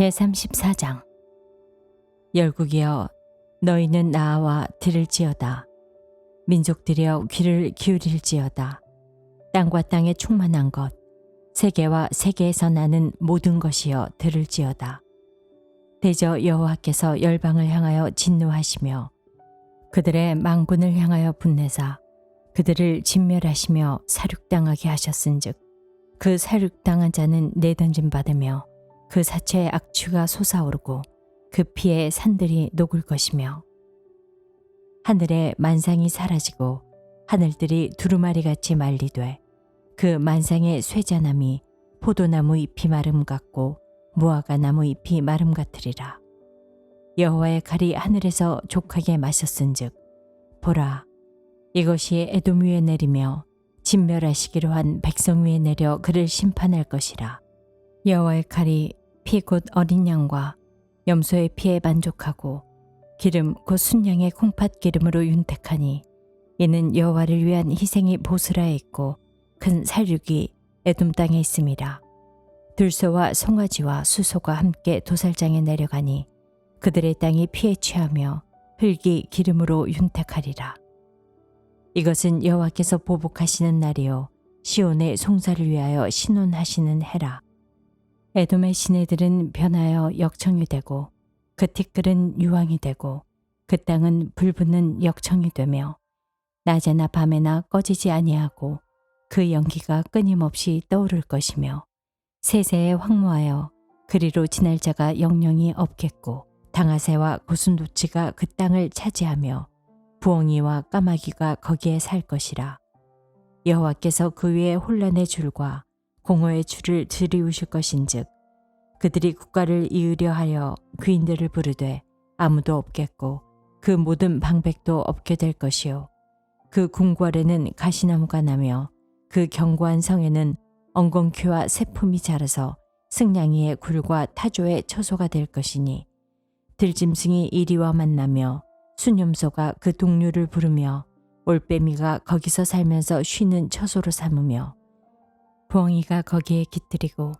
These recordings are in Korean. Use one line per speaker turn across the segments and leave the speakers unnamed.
제34장. 열국이여 너희는 나와 들을지어다. 민족들이여 귀를 기울일지어다. 땅과 땅에 충만한 것 세계와 세계에서 나는 모든 것이여 들을지어다. 대저 여호와께서 열방을 향하여 진노하시며 그들의 망군을 향하여 분내사 그들을 진멸하시며 사륙당하게 하셨은즉 그 사륙당한 자는 내던짐 받으며 그 사체의 악취가 솟아오르고 그 피에 산들이 녹을 것이며 하늘의 만상이 사라지고 하늘들이 두루마리 같이 말리되 그 만상의 쇠자남이 포도나무 잎이 마름 같고 무화과 나무 잎이 마름 같으리라. 여호와의 칼이 하늘에서 족하게 마셨은즉 보라 이것이 에돔 위에 내리며 진멸하시기로 한 백성 위에 내려 그를 심판할 것이라. 여호와의 칼이 피 곧 어린 양과 염소의 피에 만족하고 기름 곧 순양의 콩팥 기름으로 윤택하니 이는 여호와를 위한 희생이 보스라에 있고 큰 살육이 에돔 땅에 있음이라 들소와 송아지와 수소가 함께 도살장에 내려가니 그들의 땅이 피에 취하며 흙이 기름으로 윤택하리라. 이것은 여호와께서 보복하시는 날이요 시온의 송사를 위하여 신원하시는 해라 에돔의 시내들은 변하여 역청이 되고 그 티끌은 유황이 되고 그 땅은 불붙는 역청이 되며 낮에나 밤에나 꺼지지 아니하고 그 연기가 끊임없이 떠오를 것이며 세세에 황무하여 그리로 지날 자가 영영이 없겠고 당아새와 고순도치가 그 땅을 차지하며 부엉이와 까마귀가 거기에 살 것이라. 여호와께서 그 위에 혼란의 줄과 공허의 줄을 들이우실 것인즉 그들이 국가를 이으려 하여 귀인들을 부르되 아무도 없겠고 그 모든 방백도 없게 될 것이요. 그 궁궐에는 가시나무가 나며 그 견고한 성에는 엉겅퀴와 새품이 자라서 승냥이의 굴과 타조의 처소가 될 것이니 들짐승이 이리와 만나며 수념소가 그 동료를 부르며 올빼미가 거기서 살면서 쉬는 처소로 삼으며 부엉이가 거기에 깃들이고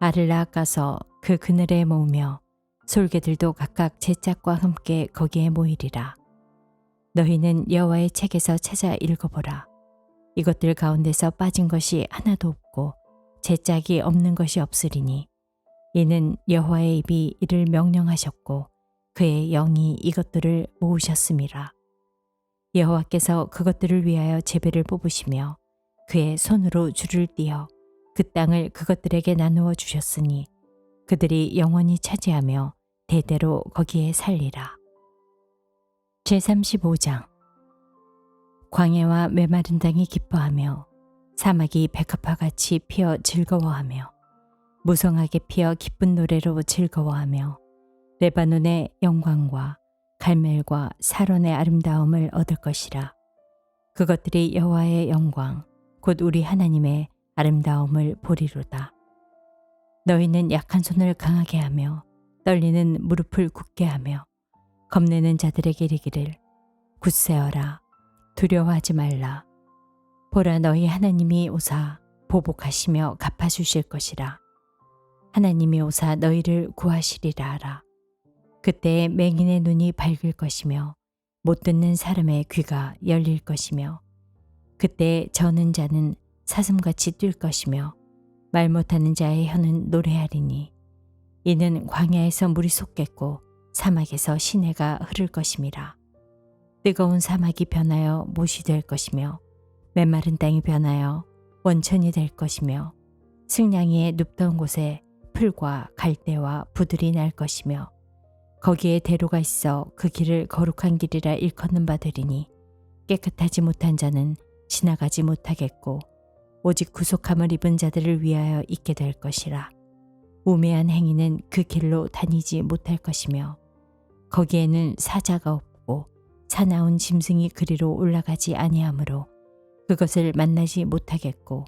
알을 낳아서 그 그늘에 모으며 솔개들도 각각 제 짝과 함께 거기에 모이리라. 너희는 여호와의 책에서 찾아 읽어보라. 이것들 가운데서 빠진 것이 하나도 없고 제 짝이 없는 것이 없으리니 이는 여호와의 입이 이를 명령하셨고 그의 영이 이것들을 모으셨음이라. 여호와께서 그것들을 위하여 제배를 뽑으시며 그의 손으로 줄을 띄어 그 땅을 그것들에게 나누어 주셨으니 그들이 영원히 차지하며 대대로 거기에 살리라. 제35장 광야와 메마른 땅이 기뻐하며 사막이 백합화같이 피어 즐거워하며 무성하게 피어 기쁜 노래로 즐거워하며 레바논의 영광과 갈멜과 사론의 아름다움을 얻을 것이라. 그것들이 여호와의 영광, 곧 우리 하나님의 아름다움을 보리로다. 너희는 약한 손을 강하게 하며 떨리는 무릎을 굳게 하며 겁내는 자들에게 이르기를 굳세어라 두려워하지 말라. 보라 너희 하나님이 오사 보복하시며 갚아주실 것이라. 하나님이 오사 너희를 구하시리라 하라. 그때에 맹인의 눈이 밝을 것이며 못 듣는 사람의 귀가 열릴 것이며 그때 저는 자는 사슴같이 뛸 것이며 말 못하는 자의 혀는 노래하리니 이는 광야에서 물이 솟겠고 사막에서 시내가 흐를 것임이라. 뜨거운 사막이 변하여 못이 될 것이며 메마른 땅이 변하여 원천이 될 것이며 승냥이의 눕던 곳에 풀과 갈대와 부들이 날 것이며 거기에 대로가 있어 그 길을 거룩한 길이라 일컫는 바되리니 깨끗하지 못한 자는 지나가지 못하겠고 오직 구속함을 입은 자들을 위하여 있게 될 것이라. 우매한 행위는 그 길로 다니지 못할 것이며 거기에는 사자가 없고 사나운 짐승이 그리로 올라가지 아니하므로 그것을 만나지 못하겠고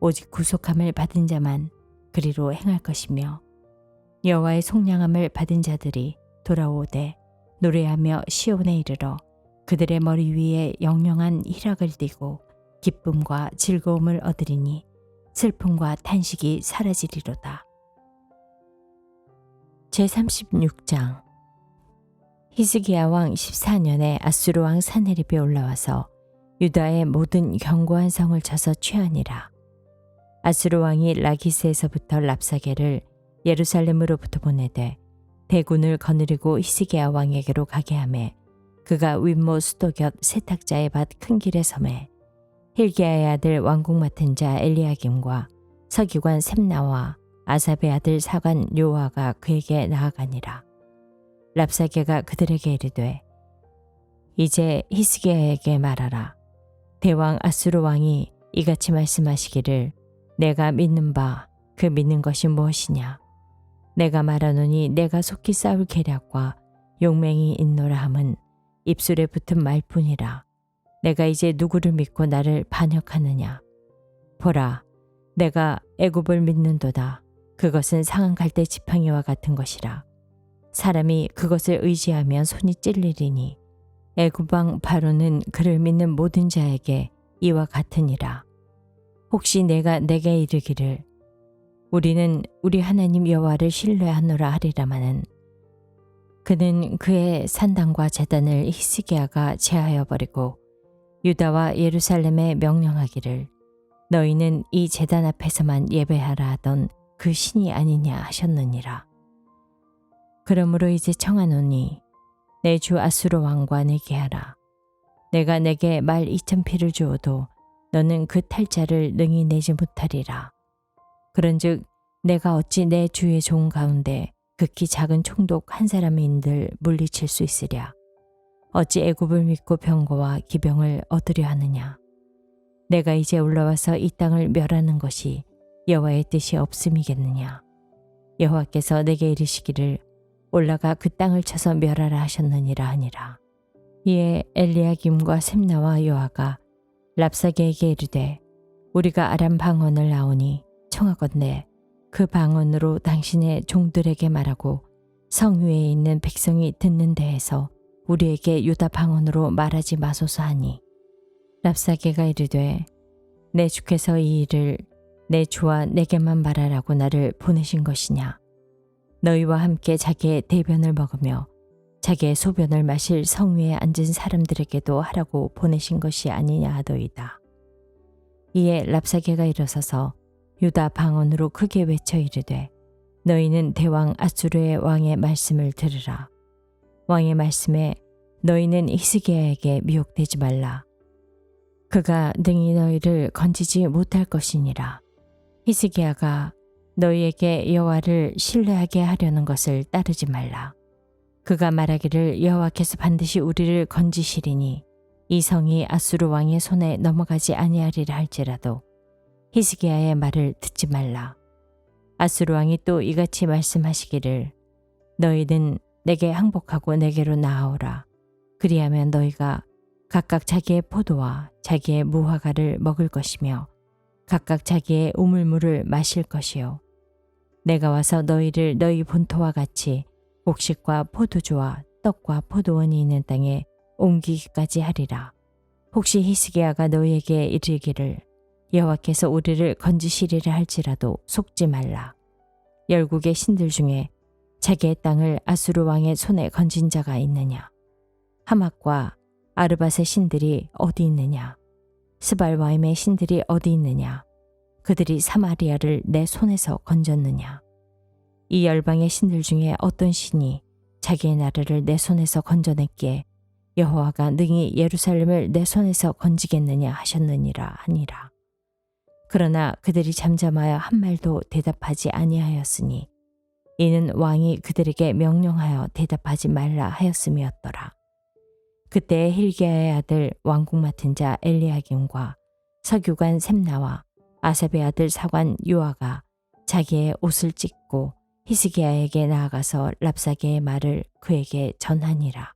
오직 구속함을 받은 자만 그리로 행할 것이며 여호와의 속량함을 받은 자들이 돌아오되 노래하며 시온에 이르러 그들의 머리 위에 영영한 희락을 띠고 기쁨과 즐거움을 얻으리니 슬픔과 탄식이 사라지리로다. 제36장 히스기야 왕 14년에 아수르 왕 사네립이 올라와서 유다의 모든 견고한 성을 쳐서 취하니라. 아수르 왕이 라기스에서부터 랍사게를 예루살렘으로부터 보내되 대군을 거느리고 히스기야 왕에게로 가게 하매 그가 윗모 수도 곁 세탁자의 밭 큰 길에 섬에 힐기야의 아들 왕궁 맡은 자 엘리야김과 서기관 셈나와 아삽의 아들 사관 요아가 그에게 나아가니라. 랍사게가 그들에게 이르되 이제 히스기야에게 말하라. 대왕 아수르 왕이 이같이 말씀하시기를 내가 믿는 바 그 믿는 것이 무엇이냐. 내가 말하노니 내가 속히 싸울 계략과 용맹이 있노라 함은 입술에 붙은 말뿐이라. 내가 이제 누구를 믿고 나를 반역하느냐. 보라, 내가 애굽을 믿는도다. 그것은 상한 갈대 지팡이와 같은 것이라. 사람이 그것을 의지하면 손이 찔리리니 애굽왕 바로는 그를 믿는 모든 자에게 이와 같으니라. 혹시 내가 내게 이르기를 우리는 우리 하나님 여호와를 신뢰하노라 하리라마는 그는 그의 산당과 재단을 히스기야가 제하여 버리고 유다와 예루살렘에 명령하기를 너희는 이 재단 앞에서만 예배하라 하던 그 신이 아니냐 하셨느니라. 그러므로 이제 청하노니 내 주 아수르 왕과 내게 하라. 내가 내게 말 이천 피를 주어도 너는 그 탈자를 능히 내지 못하리라. 그런즉 내가 어찌 내 주의 종 가운데 극히 작은 총독 한 사람인들 물리칠 수 있으랴. 어찌 애굽을 믿고 병거와 기병을 얻으려 하느냐. 내가 이제 올라와서 이 땅을 멸하는 것이 여호와의 뜻이 없음이겠느냐. 여호와께서 내게 이르시기를 올라가 그 땅을 쳐서 멸하라 하셨느니라 하니라. 이에 엘리야김과 셈나와 요아가 랍사게에게 이르되 우리가 아람 방언을 나오니 청하건대 그 방언으로 당신의 종들에게 말하고 성 위에 있는 백성이 듣는 데에서 우리에게 유다 방언으로 말하지 마소서 하니 랍사게가 이르되 내 주께서 이 일을 내 주와 내게만 말하라고 나를 보내신 것이냐 너희와 함께 자기의 대변을 먹으며 자기의 소변을 마실 성 위에 앉은 사람들에게도 하라고 보내신 것이 아니냐 하더이다. 이에 랍사게가 일어서서 유다 방언으로 크게 외쳐 이르되 너희는 대왕 아수르의 왕의 말씀을 들으라. 왕의 말씀에 너희는 히스기야에게 미혹되지 말라. 그가 능히 너희를 건지지 못할 것이니라. 히스기야가 너희에게 여호와를 신뢰하게 하려는 것을 따르지 말라. 그가 말하기를 여호와께서 반드시 우리를 건지시리니 이 성이 아수르 왕의 손에 넘어가지 아니하리라 할지라도 히스기야의 말을 듣지 말라. 아수르 왕이 또 이같이 말씀하시기를 너희는 내게 항복하고 내게로 나아오라. 그리하면 너희가 각각 자기의 포도와 자기의 무화과를 먹을 것이며 각각 자기의 우물물을 마실 것이요. 내가 와서 너희를 너희 본토와 같이 곡식과 포도주와 떡과 포도원이 있는 땅에 옮기기까지 하리라. 혹시 히스기야가 너희에게 이르기를 여호와께서 우리를 건지시리라 할지라도 속지 말라. 열국의 신들 중에 자기의 땅을 아수르 왕의 손에 건진 자가 있느냐? 하막과 아르밧의 신들이 어디 있느냐? 스발와임의 신들이 어디 있느냐? 그들이 사마리아를 내 손에서 건졌느냐? 이 열방의 신들 중에 어떤 신이 자기의 나라를 내 손에서 건져냈기에 여호와가 능히 예루살렘을 내 손에서 건지겠느냐 하셨느니라 하니라. 그러나 그들이 잠잠하여 한 말도 대답하지 아니하였으니 이는 왕이 그들에게 명령하여 대답하지 말라 하였음이었더라. 그때 힐기야의 아들 왕궁 맡은 자 엘리야김과 서규관 셈나와 아삽의 아들 사관 요아가 자기의 옷을 찢고 히스기야에게 나아가서 랍사게의 말을 그에게 전하니라.